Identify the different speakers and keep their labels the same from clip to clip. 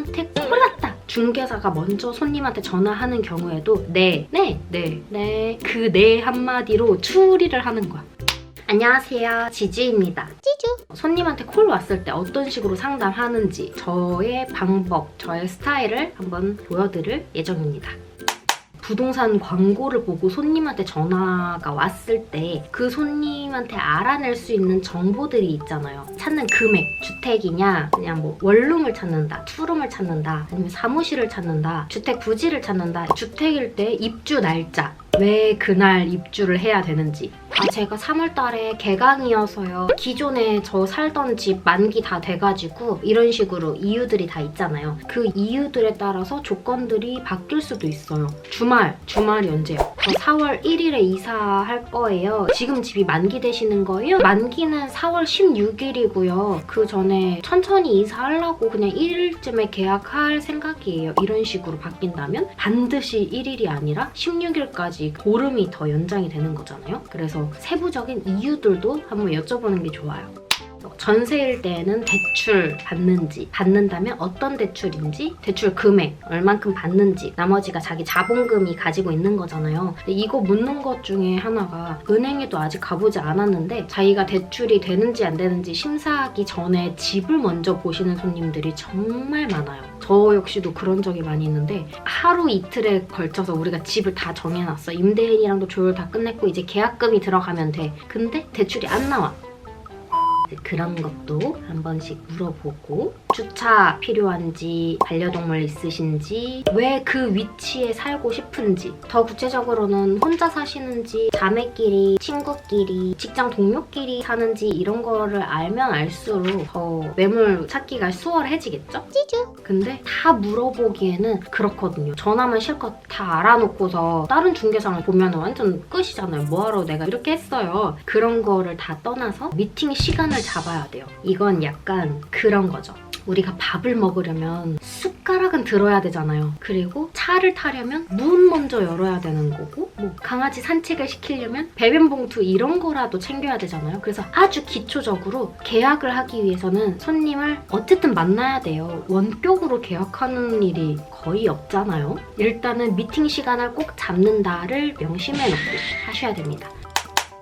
Speaker 1: 손님한테 콜 왔다. 중개사가 먼저 손님한테 전화하는 경우에도 네, 네, 네, 네. 그 네 한마디로 추리를 하는 거야. 안녕하세요. 지주입니다. 지주. 손님한테 콜 왔을 때 어떤 식으로 상담하는지 저의 방법, 저의 스타일을 한번 보여드릴 예정입니다. 부동산 광고를 보고 손님한테 전화가 왔을 때 그 손님한테 알아낼 수 있는 정보들이 있잖아요. 찾는 금액, 주택이냐, 그냥 뭐 원룸을 찾는다, 투룸을 찾는다, 아니면 사무실을 찾는다, 주택 부지를 찾는다, 주택일 때 입주 날짜, 왜 그날 입주를 해야 되는지. 아, 제가 3월 달에 개강이어서요. 기존에 저 살던 집 만기 다 돼가지고 이런 식으로 이유들이 다 있잖아요. 그 이유들에 따라서 조건들이 바뀔 수도 있어요. 주말, 주말이 언제요? 저 4월 1일에 이사할 거예요. 지금 집이 만기 되시는 거예요? 만기는 4월 16일이고요. 그 전에 천천히 이사하려고 그냥 1일쯤에 계약할 생각이에요. 이런 식으로 바뀐다면 반드시 1일이 아니라 16일까지 보름이 더 연장이 되는 거잖아요. 그래서 세부적인 이유들도 한번 여쭤보는 게 좋아요. 전세일 때에는 대출 받는지, 받는다면 어떤 대출인지, 대출 금액, 얼만큼 받는지, 나머지가 자기 자본금이 가지고 있는 거잖아요. 이거 묻는 것 중에 하나가 은행에도 아직 가보지 않았는데 자기가 대출이 되는지 안 되는지 심사하기 전에 집을 먼저 보시는 손님들이 정말 많아요. 저 역시도 그런 적이 많이 있는데 하루 이틀에 걸쳐서 우리가 집을 다 정해놨어. 임대인이랑도 조율 다 끝냈고 이제 계약금이 들어가면 돼. 근데 대출이 안 나와. 그런 것도 한 번씩 물어보고 주차 필요한지 반려동물 있으신지 왜 그 위치에 살고 싶은지 더 구체적으로는 혼자 사시는지 자매끼리 친구끼리 직장 동료끼리 사는지 이런 거를 알면 알수록 더 매물 찾기가 수월해지겠죠? 찌쭈. 근데 다 물어보기에는 그렇거든요. 전화만 실컷 다 알아놓고서 다른 중개사를 보면 완전 끝이잖아요. 뭐하러 내가 이렇게 했어요? 그런 거를 다 떠나서 미팅 시간을 잡아야 돼요. 이건 약간 그런 거죠. 우리가 밥을 먹으려면 숟가락은 들어야 되잖아요. 그리고 차를 타려면 문 먼저 열어야 되는 거고, 뭐 강아지 산책을 시키려면 배변 봉투 이런 거라도 챙겨야 되잖아요. 그래서 아주 기초적으로 계약을 하기 위해서는 손님을 어쨌든 만나야 돼요. 원격으로 계약하는 일이 거의 없잖아요. 일단은 미팅 시간을 꼭 잡는다를 명심해 놓고 하셔야 됩니다.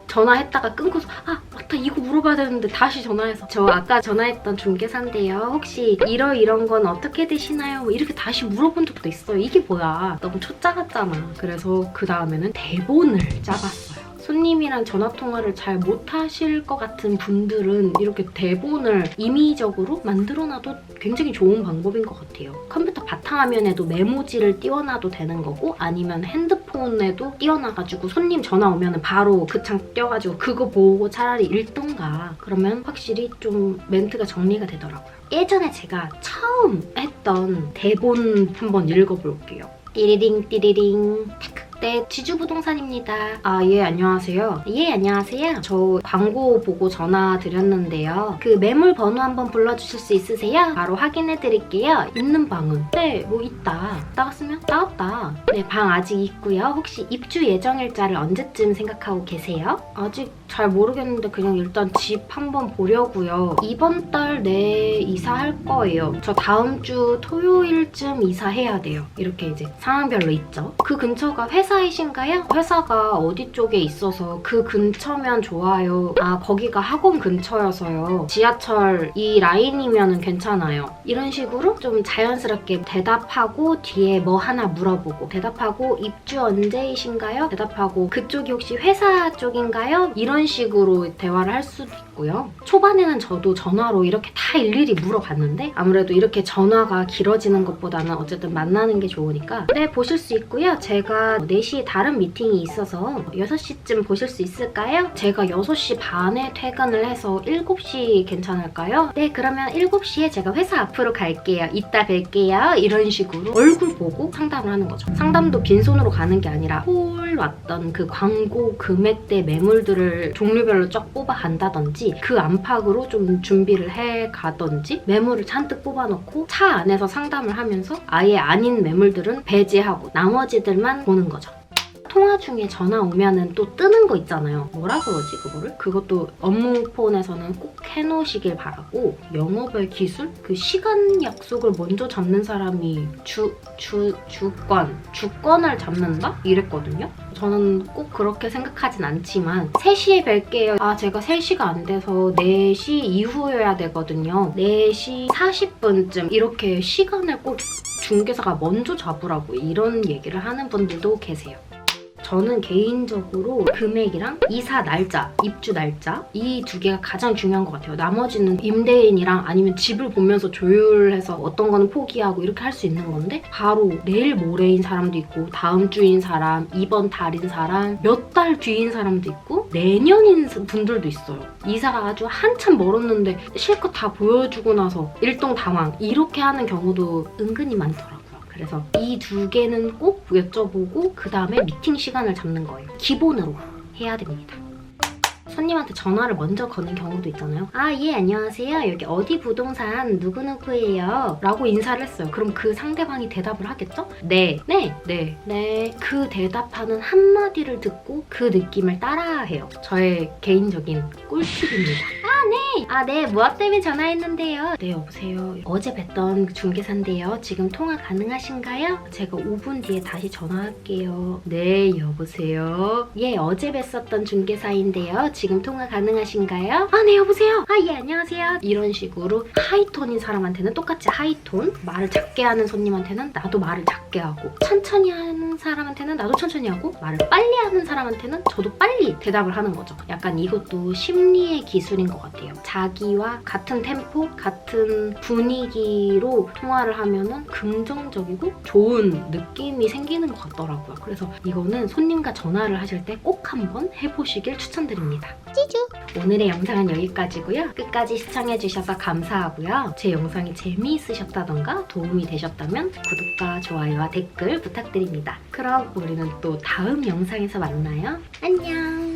Speaker 1: 전화했다가 끊고서 아 맞다 이거 물어봐야 되는데 다시 전화해서. 저 아까 전화했던 중개사인데요. 혹시 이러 이런 건 어떻게 되시나요? 뭐 이렇게 다시 물어본 적도 있어요. 이게 뭐야? 너무 초짜 같잖아. 그래서 그 다음에는 대본을 짜봤어요 손님이랑 전화 통화를 잘 못하실 것 같은 분들은 이렇게 대본을 임의적으로 만들어놔도 굉장히 좋은 방법인 것 같아요. 컴퓨터 바탕화면에도 메모지를 띄워놔도 되는 거고 아니면 핸드폰에도 띄워놔가지고 손님 전화 오면 바로 그 창 띄워가지고 그거 보고 차라리 읽던가 그러면 확실히 좀 멘트가 정리가 되더라고요. 예전에 제가 처음 했던 대본 한번 읽어볼게요. 띠리링 띠리링. 네, 지주부동산입니다. 아, 예, 안녕하세요. 예, 안녕하세요. 저 광고 보고 전화 드렸는데요. 그 매물 번호 한번 불러주실 수 있으세요? 바로 확인해 드릴게요. 있는 방은? 네, 뭐 있다. 나갔으면? 나왔다. 네, 방 아직 있고요. 혹시 입주 예정 일자를 언제쯤 생각하고 계세요? 아직 잘 모르겠는데 그냥 일단 집 한번 보려고요. 이번 달 내에 이사할 거예요. 저 다음 주 토요일쯤 이사해야 돼요. 이렇게 이제 상황별로 있죠. 그 근처가 회사 이신가요? 회사가 어디 쪽에 있어서 그 근처면 좋아요. 아 거기가 학원 근처여서요. 지하철 이 라인이면 괜찮아요. 이런 식으로 좀 자연스럽게 대답하고 뒤에 뭐 하나 물어보고 대답하고 입주 언제이신가요? 대답하고 그쪽이 혹시 회사 쪽인가요? 이런 식으로 대화를 할 수도 있고요. 초반에는 저도 전화로 이렇게 다 일일이 물어봤는데 아무래도 이렇게 전화가 길어지는 것보다는 어쨌든 만나는 게 좋으니까 네 보실 수 있고요. 제가 4시에 다른 미팅이 있어서 6시쯤 보실 수 있을까요? 제가 6시 반에 퇴근을 해서 7시 괜찮을까요? 네 그러면 7시에 제가 회사 앞으로 갈게요. 이따 뵐게요. 이런 식으로 얼굴 보고 상담을 하는 거죠. 상담도 빈손으로 가는 게 아니라 홀 왔던 그 광고 금액대 매물들을 종류별로 쫙 뽑아 간다든지 그 안팎으로 좀 준비를 해 가던지 매물을 잔뜩 뽑아놓고 차 안에서 상담을 하면서 아예 아닌 매물들은 배제하고 나머지들만 보는 거죠. 통화 중에 전화 오면은 또 뜨는 거 있잖아요. 뭐라 그러지 그거를? 그것도 업무 폰에서는 꼭 해놓으시길 바라고 영어별 기술? 그 시간 약속을 먼저 잡는 사람이 주, 주, 주권, 주권을 잡는다? 이랬거든요. 저는 꼭 그렇게 생각하진 않지만 3시에 뵐게요. 아 제가 3시가 안 돼서 4시 이후여야 되거든요. 4시 40분쯤 이렇게 시간을 꼭 중개사가 먼저 잡으라고 이런 얘기를 하는 분들도 계세요. 저는 개인적으로 금액이랑 이사 날짜, 입주 날짜 이 두 개가 가장 중요한 것 같아요. 나머지는 임대인이랑 아니면 집을 보면서 조율해서 어떤 거는 포기하고 이렇게 할 수 있는 건데 바로 내일 모레인 사람도 있고 다음 주인 사람, 이번 달인 사람, 몇 달 뒤인 사람도 있고 내년인 분들도 있어요. 이사가 아주 한참 멀었는데 실컷 다 보여주고 나서 일동 당황 이렇게 하는 경우도 은근히 많더라고요. 그래서 이 두 개는 꼭 여쭤보고 그 다음에 미팅 시간을 잡는 거예요. 기본으로 해야 됩니다. 손님한테 전화를 먼저 거는 경우도 있잖아요. 아, 예, 안녕하세요. 여기 어디 부동산 누구누구예요. 라고 인사를 했어요. 그럼 그 상대방이 대답을 하겠죠? 네, 네, 네, 네. 그 대답하는 한마디를 듣고 그 느낌을 따라해요. 저의 개인적인 꿀팁입니다. 아, 네. 아, 네. 무엇 때문에 전화했는데요? 네, 여보세요. 어제 뵀던 중개사인데요. 지금 통화 가능하신가요? 제가 5분 뒤에 다시 전화할게요. 네, 여보세요. 예, 어제 뵀었던 중개사인데요. 지금 통화 가능하신가요? 아, 네, 여보세요. 아, 예, 안녕하세요. 이런 식으로 하이톤인 사람한테는 똑같이 하이톤, 말을 작게 하는 손님한테는 나도 말을 작게 하고, 천천히 하는 사람한테는 나도 천천히 하고, 말을 빨리 하는 사람한테는 저도 빨리 대답을 하는 거죠. 약간 이것도 심리의 기술인 것 같아요. 자기와 같은 템포, 같은 분위기로 통화를 하면은 긍정적이고 좋은 느낌이 생기는 것 같더라고요. 그래서 이거는 손님과 전화를 하실 때 꼭 한번 해보시길 추천드립니다. 찌주! 오늘의 영상은 여기까지고요. 끝까지 시청해주셔서 감사하고요. 제 영상이 재미있으셨다던가 도움이 되셨다면 구독과 좋아요와 댓글 부탁드립니다. 그럼 우리는 또 다음 영상에서 만나요. 안녕!